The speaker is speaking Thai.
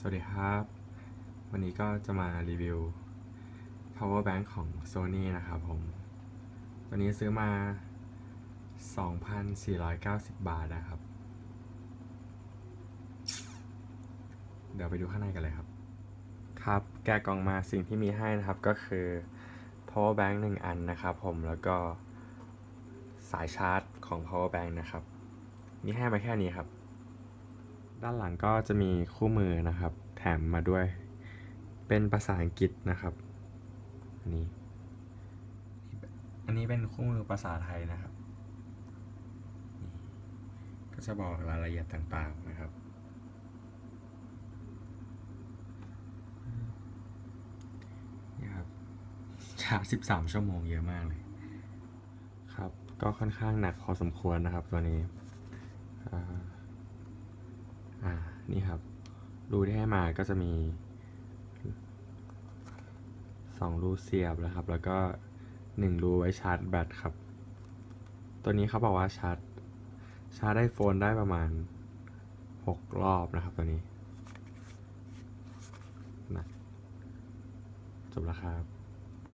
สวัสดีครับ วันนี้ก็จะมารีวิว power bank ของ Sony นะครับผม ตัวนี้ซื้อมา 2,490 บาทนะครับ เดี๋ยวไปดูข้างในกันเลยครับ ครับ แกะกล่องมาสิ่งที่มีให้นะครับก็คือ power bank 1 อันนะครับผมแล้วก็สายชาร์จของ power bank นะครับ มีให้มาแค่นี้ครับ ด้านหลังก็จะมีคู่มือนะครับ แถมมาด้วย เป็นภาษาอังกฤษนะครับอันนี้ อันนี้เป็นคู่มือภาษาไทยนะครับ ก็จะบอกรายละเอียดต่างๆนะครับ นี่ครับชาร์จ13ชั่วโมงเยอะมากเลยครับ ก็ค่อนข้างหนักพอสมควรนะครับตัวนี้อ่า อ่านี่ครับ รูที่ให้มาก็จะมีสองรูเสียบนะครับ แล้วก็หนึ่งรูไว้ชาร์จแบตครับ ตัวนี้เขาบอกว่าชาร์จชาร์จไอโฟนได้ประมาณหกรอบนะครับตัวนี้นะจบแล้วครับ